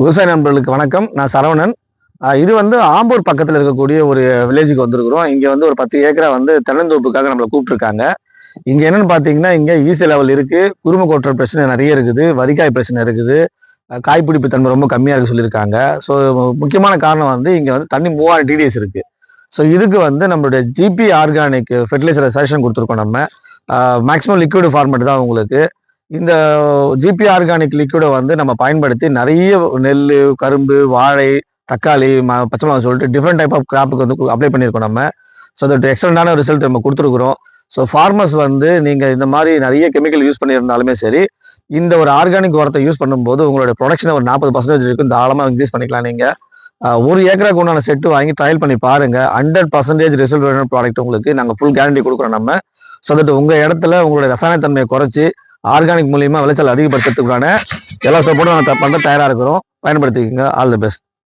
விவசாய நண்பர்களுக்கு வணக்கம். நான் சரவணன். இது வந்து ஆம்பூர் பக்கத்தில் இருக்கக்கூடிய ஒரு வில்லேஜுக்கு வந்திருக்கிறோம். இங்கே வந்து ஒரு பத்து ஏக்கரா வந்து தென்னந்தோப்புக்காக நம்மளை கூப்பிட்டுருக்காங்க. இங்கே என்னன்னு பார்த்தீங்கன்னா இங்கே ஈசி லெவல் இருக்குது குரும கொட்டுற பிரச்சனை நிறைய இருக்குது. வரிக்காய் பிரச்சனை இருக்குது. காய்பிடிப்பு தன்மை ரொம்ப கம்மியாக இருக்குது சொல்லியிருக்காங்க. ஸோ முக்கியமான காரணம் வந்து இங்கே வந்து தண்ணி மூவாயிரம் டிடிஎஸ் இருக்குது ஸோ இதுக்கு வந்து நம்மளுடைய ஜிபி ஆர்கானிக் ஃபெர்டிலைசர் சஜஷன் கொடுத்துருக்கோம் நம்ம. மேக்ஸிமம் லிக்விட் ஃபார்மேட் தான் உங்களுக்கு. இந்த ஜிபி ஆர்கானிக் லிக்விடை வந்து நம்ம பயன்படுத்தி நிறைய நெல் கரும்பு வாழை தக்காளி ம பச்சைமிளகா சொல்லிட்டு டிஃப்ரெண்ட் டைப் ஆஃப் கிராப்புக்கு வந்து அப்ளை பண்ணியிருக்கோம் நம்ம. ஸோ அதோட எக்ஸலண்டான ரிசல்ட் நம்ம கொடுத்துருக்குறோம். ஸோ ஃபார்மர்ஸ் வந்து நீங்கள் இந்த மாதிரி நிறைய கெமிக்கல் யூஸ் பண்ணியிருந்தாலுமே சரி இந்த ஒரு ஆர்கானிக் உரத்தை யூஸ் பண்ணும்போது உங்களோட ப்ரொடக்ஷனை ஒரு நாற்பது பர்சன்டேஜ் இருக்கும் தாராளமாக இன்க்ரீஸ் பண்ணிக்கலாம் நீங்கள் ஒரு ஏக்கராக்கு உண்டான செட்டு வாங்கி ட்ரையல் பண்ணி பாருங்க. ஹண்ட்ரட் பர்சன்டேஜ் ரிசல்ட் ப்ராடக்ட் உங்களுக்கு நாங்கள் ஃபுல் கேரண்டி கொடுக்குறோம் நம்ம. ஸோ தட் உங்கள் இடத்துல உங்களுடைய ரசாயனத்தன்மையை குறைச்சி ஆர்கானிக் மூலியமா விளைச்சல் அதிகப்படுத்துறதுக்கான எல்லா சப்போர்ட்டும் நாங்கள் பண்ண தயாராக இருக்கிறோம். பயன்படுத்திக்கோங்க. All the best